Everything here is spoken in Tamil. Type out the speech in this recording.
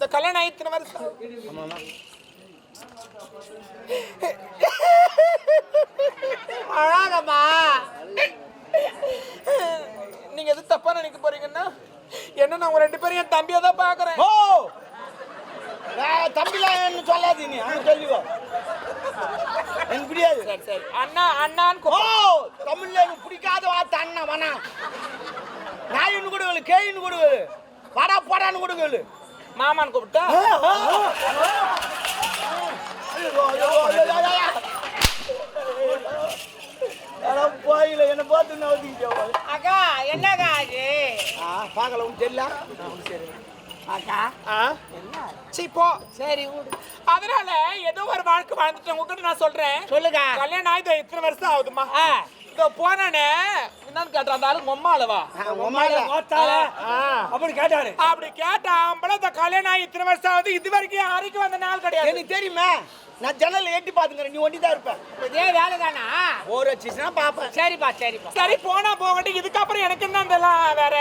இந்த கல்யாணம் ஆகி இத்தனை வருஷம் அழாதம்மா. நீங்க எது தப்பா நினைக்க போறீங்கன்னா என்ன நான் உங்க ரெண்டு பேரும் என் தம்பியை தான் பாக்குறேன். ஓ தம்பிலாம் சொல்லாது நீ அவன் சொல்லிக்கோ. எனக்கு பிடிக்காது சரி சரி. அண்ணா அண்ணான்னு ஓ. தமிழ்ல எனக்கு பிடிக்காத வார்த்தை அண்ணா வேணா நாயின்னு கூட வேலு கேயின்னு கூட வேலு வாடா போடான்னு கூட வேலு மாமான்னு கூப்பிட்டா? போயில என்ன பார்த்து நான் ஒதுக்கிட்டேன் அக்கா என்னக்கா அது ஆ பார்க்கல உனக்கு தெரியல? அக்கா. ஆ? சீ போ. சரி விடு. அதனால ஏதோ ஒரு வாழ்க்கை வாழ்ந்துட்டேன். உங்ககிட்ட நான் சொல்றேன். சொல்லுங்க கல்யாணம் ஆயுது இத்தனை வருஷம் ஆகுதுமா இதோ போனானே. என்னன்னு கேட்டான் அந்த ஆளு உம்மா அளவா அப்படி கேட்டாரு. அப்படி கேட்டா ஆம்பளை இந்த கல்யாணம் ஆகி இத்தனை வருஷம் ஆகுது இது வரைக்கும் யாருக்கும் வந்த நாள் கிடையாது. எனக்கு தெரியுமே நான் ஜன்னல்ல எட்டி பாத்துக்கிறேன் நீ ஒண்டி தான் இருப்ப இதே வேலை தானா ஒரு வச்சுச்சுன்னா பாப்பேன் சரிப்பா சரிப்பா. சரி போனா போகட்டும். இதுக்கப்புறம் எனக்கு என்ன வேற?